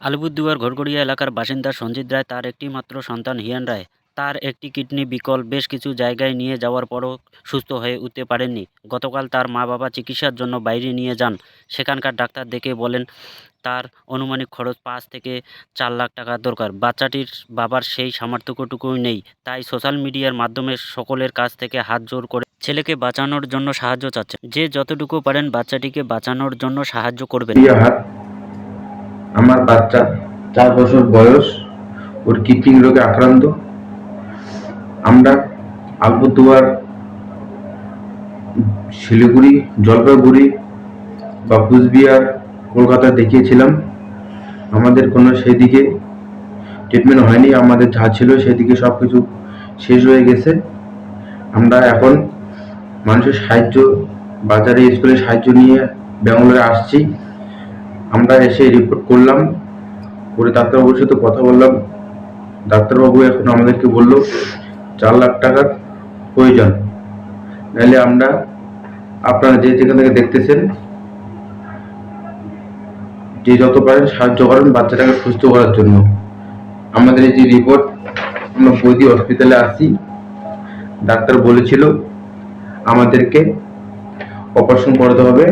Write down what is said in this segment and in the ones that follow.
আলিপুরদুয়ার ঘরগড়িয়া এলাকার বাসিন্দা সঞ্জিত রায় তার একটি মাত্র সন্তান হিয়ান রায়। তার একটি কিডনি বিকল, বেশ কিছু জায়গায় নিয়ে যাওয়ার পরও সুস্থ হয়ে উঠতে পারেননি। গতকাল তার মা বাবা চিকিৎসার জন্য বাইরে নিয়ে যান। সেখানকার ডাক্তার দেখে বলেন, তার আনুমানিক খরচ পাঁচ থেকে চার লাখ টাকা দরকার। বাচ্চাটির বাবার সেই সামর্থ্যটুকুই নেই। তাই সোশ্যাল মিডিয়ার মাধ্যমে সকলের কাছ থেকে হাত জোর করে ছেলেকে বাঁচানোর জন্য সাহায্য চাচ্ছেন। যে যতটুকু পারেন বাচ্চাটিকে বাঁচানোর জন্য সাহায্য করবেন। আমার বাচ্চা চার বছর বয়স, ওর কিডনি রোগে আক্রান্ত। আমরা আলপুরদুয়ার শিলিগুড়ি, জলপাইগুড়ি বা কুচবিহার কলকাতা দেখিয়েছিলাম। আমাদের কোনো সেদিকে ট্রিটমেন্ট হয়নি, আমাদের যা ছিল সেদিকে সব কিছু শেষ হয়ে গেছে। আমরা এখন মানুষের সাহায্য, বাজারে স্কুলে সাহায্য নিয়ে ব্যাঙ্গালোরে আসছি। আমরা এসে রিপোর্ট করলাম। করে ডাক্তারবাবুর সাথে কথা বললাম। ডাক্তারবাবু এখন আমাদেরকে বলল, চার লাখ টাকার প্রয়োজন। নাহলে আমরা আপনারা যে যেখান থেকে দেখতেছেন, যে যত পারেন সাহায্য করেন বাচ্চাটাকে সুস্থ করার জন্য। আমাদের এই যে রিপোর্ট আমরা বৈদি হসপিটালে আসি। ডাক্তার বলেছিল, আমাদেরকে অপারেশন করাতে হবে,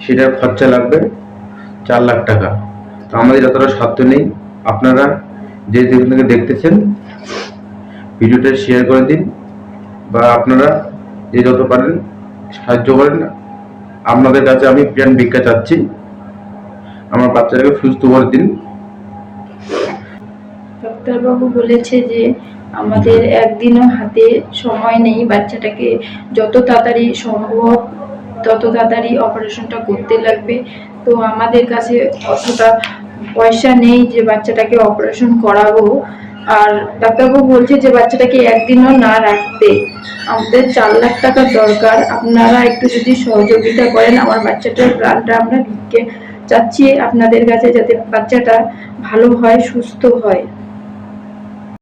সেটার খরচা লাগবে। চার লাখ টাকা। তো আমাদের যতটা সাধ্য নেই, আপনারা যে যেখান দেখতেছেন, ভিডিওটা শেয়ার করে দিন বা আপনারা যে যত পারেন সাহায্য করেন। আপনাদের কাছে আমি প্রিয়ান ভিক্ষা চাচ্ছি। আমার বাচ্চাটাকে সুস্থ করে দিন। ডাক্তারবাবু বলেছে যে আমাদের একদিনও হাতে সময় নেই বাচ্চাটাকে যত তাড়াতাড়ি সম্ভব তত তাড়াতাড়ি অপারেশনটা করতে লাগবে। তো আমাদের কাছে অতটা পয়সা নেই যে বাচ্চাটাকে অপারেশন করাবো। আর ডাক্তারবাবু বলছে যে বাচ্চাটাকে একদিনও না রাখতে। আমাদের চার লাখ টাকার দরকার। আপনারা একটু যদি সহযোগিতা করেন, আমার বাচ্চাটার প্রাণটা আমরা ভিক্ষে চাচ্ছি আপনাদের কাছে যাতে বাচ্চাটা ভালো হয়, সুস্থ হয়।